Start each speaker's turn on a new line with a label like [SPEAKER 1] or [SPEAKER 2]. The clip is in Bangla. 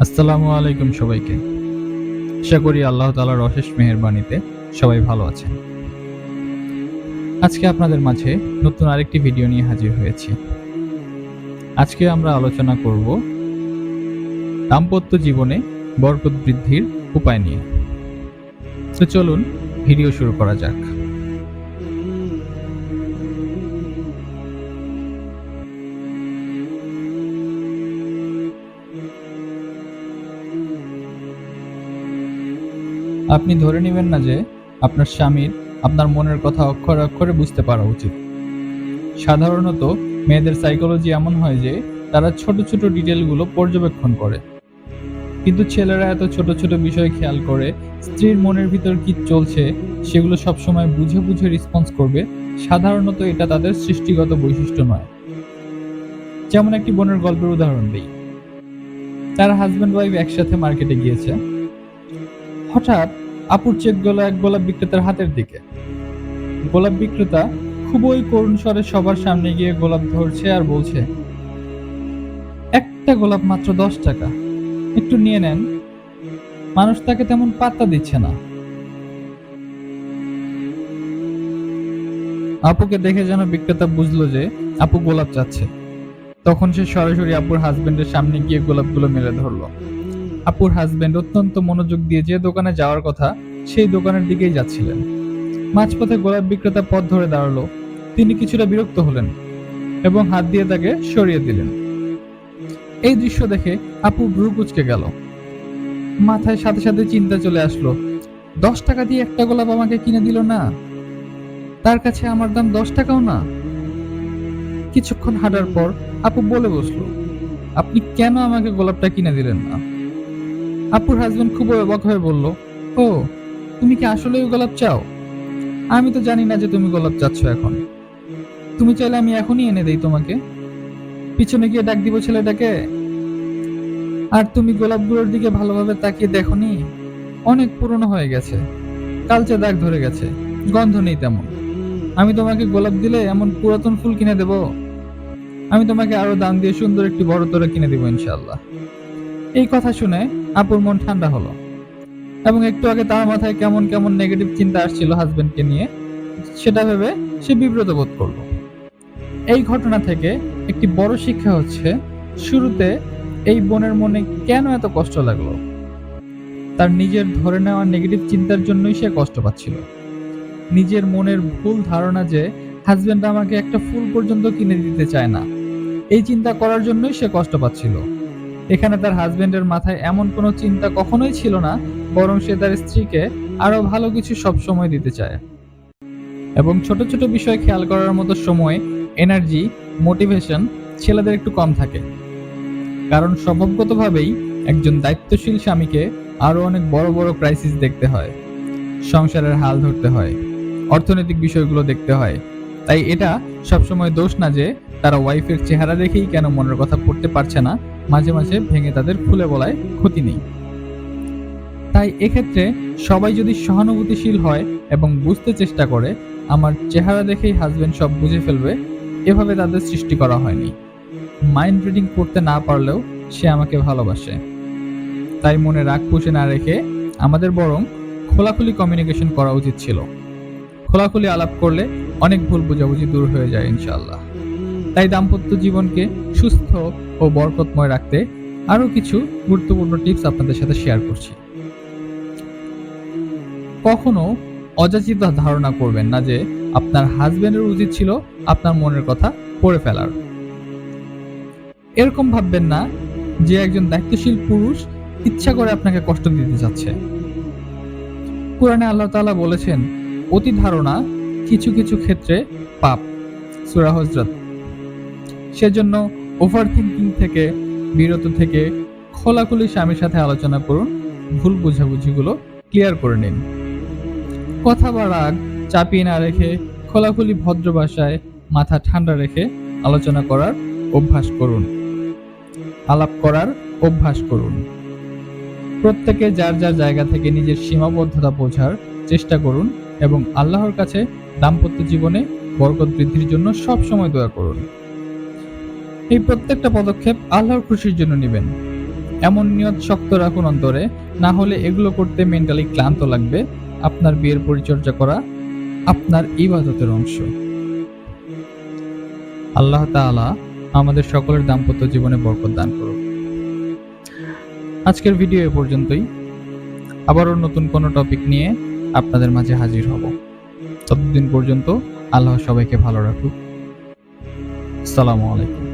[SPEAKER 1] আসসালামু আলাইকুম সবাইকে। আশা করি আল্লাহ তালার অশেষ মেহেরবানিতে সবাই ভালো আছেন। আজকে আপনাদের মাঝে নতুন আরেকটি ভিডিও নিয়ে হাজির হয়েছি। আজকে আমরা আলোচনা করব দাম্পত্য জীবনে বরকত বৃদ্ধির উপায় নিয়ে। তো চলুন, ভিডিও শুরু করা যাক। আপনি ধরে নেবেন না যে আপনার স্বামীর আপনার মনের কথা অক্ষরে অক্ষরে বুঝতে পারা উচিত। সাধারণত মেয়েদের সাইকোলজি এমন হয় যে তারা ছোট ছোট ডিটেলগুলো পর্যবেক্ষণ করে। কিন্তু ছেলেরা এত ছোট ছোট বিষয় খেয়াল করে স্ত্রীর মনের ভিতর কি চলছে সেগুলো সবসময় বুঝে বুঝে রেসপন্স করবে, সাধারণত এটা তাদের সৃষ্টিগত বৈশিষ্ট্য নয়। যেমন একটি বোনের গল্পের উদাহরণ দিই। তার হাজব্যান্ড ওয়াইফ একসাথে মার্কেটে গিয়েছে। হঠাৎ আপুর চেক গেল এক গোলাপ বিক্রেতার হাতের দিকে। গোলাপ বিক্রেতা খুবই করুণ স্বরে সবার সামনে গিয়ে গোলাপ ধরছে আর বলছে, একটা গোলাপ মাত্র দশ টাকা। একটু নিয়ে নেন। মানুষ তাকে তেমন পাত্তা দিচ্ছে না। আপুকে দেখে যেন বিক্রেতা বুঝলো যে আপু গোলাপ চাচ্ছে। তখন সে সরাসরি আপুর হাজবেন্ডের সামনে গিয়ে গোলাপগুলো মেলে ধরলো। আপুর হাজবেন্ড অত্যন্ত মনোযোগ দিয়ে যে দোকানে যাওয়ার কথা, সেই দোকানের দিকেই যাচ্ছিলেন। মাঝপথে গোলাপ বিক্রেতা পথ ধরে দাঁড়াল। তিনি কিছুটা বিরক্ত হলেন এবং হাত দিয়ে তাকে সরিয়ে দিলেন। এই দৃশ্য দেখে আপু ভ্রু কুচকে গেল। মাথায় সাথে সাথে চিন্তা চলে আসলো, দশ টাকা দিয়ে একটা গোলাপ আমাকে কিনে দিল না? তার কাছে আমার দাম দশ টাকাও না? কিছুক্ষণ হাঁটার পর আপু বলে বসল, আপনি কেন আমাকে গোলাপটা কিনে দিলেন না? আপুর হাজবেন্ড খুব অবাক হয়ে বলল, ও, তুমি কি আসলেই গোলাপ চাও? আমি তো জানি না যে তুমি গোলাপ চাচ্ছ এখন। তুমি চাইলে আমি এখনই এনে দেই তোমাকে। পিছনে গিয়ে ডাক দিব ছেলেটাকে। আর তুমি গোলাপগুলোর দিকে ভালোভাবে তাকিয়ে দেখনি? অনেক পুরনো হয়ে গেছে। কালচে দাগ ধরে গেছে, গন্ধ নেই তেমন। আমি তোমাকে গোলাপ দিলে এমন পুরাতন ফুল কিনে দেব। আমি তোমাকে আরও দাম দিয়ে সুন্দর একটি বড় তোরা কিনে দেবো ইনশাল্লাহ এই কথা শুনে আপুর মন ঠান্ডা হলো। এবং একটু আগে তার মাথায় কেমন কেমন নেগেটিভ চিন্তা আসছিল হাজবেন্ডকে নিয়ে, সেটা ভেবে সে বিব্রত বোধ করল। এই ঘটনা থেকে একটি বড় শিক্ষা হচ্ছে, শুরুতে এই বোনের মনে কেন এত কষ্ট লাগল? তার নিজের ধরে নেওয়া নেগেটিভ চিন্তার জন্যই সে কষ্ট পাচ্ছিল। নিজের মনের ভুল ধারণা যে হাজবেন্ড আমাকে একটা ফুল পর্যন্ত কিনে দিতে চায় না, এই চিন্তা করার জন্যই সে কষ্ট পাচ্ছিল। এখানে তার হাজবেন্ডের মাথায় এমন কোনো চিন্তা কখনোই ছিল না, বরং সে তার স্ত্রীকে আরও ভালো কিছু সব সময় দিতে চায়। এবং ছোট ছোট বিষয় খেয়াল করার মতো সময় এনার্জি মোটিভেশন ছেলেদের একটু কম থাকে। কারণ স্বভাবগতভাবেই একজন দায়িত্বশীল স্বামীকে আরও অনেক বড় বড় ক্রাইসিস দেখতে হয়। সংসারের হাল ধরতে হয়। অর্থনৈতিক বিষয়গুলো দেখতে হয়। তাই এটা সবসময় দোষ না যে তারা ওয়াইফের চেহারা দেখেই কেন মনের কথা পড়তে পারছে না মাঝে মাঝে ভেঙে তাদের খুলে বলায় ক্ষতি নেই। তাই এক্ষেত্রে সবাই যদি সহানুভূতিশীল হয় এবং বুঝতে চেষ্টা করে, আমার চেহারা দেখেই হাজবেন্ড সব বুঝে ফেলবে, এভাবে তাদের সৃষ্টি করা হয়নি। মাইন্ড রিডিং করতে না পারলেও সে আমাকে ভালোবাসে। তাই মনে রাগ পুষে না রেখে আমাদের বরং খোলাখুলি কমিউনিকেশন করা উচিত ছিল। খোলাখুলি আলাপ করলে অনেক ভুল বোঝাবুঝি দূর হয়ে যায় ইনশাল্লাহ তাই দাম্পত্য জীবনকে সুস্থ ও বরকতময় রাখতে আরও কিছু গুরুত্বপূর্ণ টিপস আপনাদের সাথে শেয়ার করছি। কখনো অযাচিত ধারণা করবেন না যে আপনার হাজবেন্ডের উচিত ছিল আপনার মনের কথা পড়ে ফেলার। এরকম ভাববেন না যে একজন দায়িত্বশীল পুরুষ ইচ্ছা করে আপনাকে কষ্ট দিতে চাচ্ছে। কোরআনে আল্লাহ তাআলা বলেছেন, অতি ধারণা কিছু কিছু ক্ষেত্রে পাপ। সূরা হজরত। সেজন্য ওভার থিঙ্কিং থেকে, বিরত থেকে খোলাখুলি স্বামীর সাথে আলোচনা করুন, ভুল বুঝাবুঝিগুলো ক্লিয়ার করে নিন। কথা বা রাগ চাপিয়ে না রেখে খোলাখুলি ভদ্র ভাষায় মাথা ঠান্ডা রেখে আলোচনা করার অভ্যাস করুন। আলাপ করার অভ্যাস করুন। প্রত্যেকে যার যার জায়গা থেকে নিজের সীমাবদ্ধতা বোঝার চেষ্টা করুন এবং আল্লাহর কাছে দাম্পত্য জীবনে বরকত বৃদ্ধির জন্য সব সময় দোয়া করুন। এই প্রত্যেকটা পদক্ষেপ আল্লাহর খুশির জন্য নেবেন। এমন নিয়ত শক্ত রাখুন অন্তরে, না হলে এগুলো করতে মেন্টালি ক্লান্ত লাগবে। আপনার বিয়ের পরিচর্যা করা আপনার ইবাদতের অংশ। আল্লাহ তাআলা আমাদের সকলের দাম্পত্য জীবনে বরকত দান করুন আজকের ভিডিও এ পর্যন্তই। আবারও নতুন কোনো টপিক নিয়ে আপনাদের মাঝে হাজির হব। ততদিন পর্যন্ত আল্লাহ সবাইকে ভালো রাখুক। আসসালামু আলাইকুম।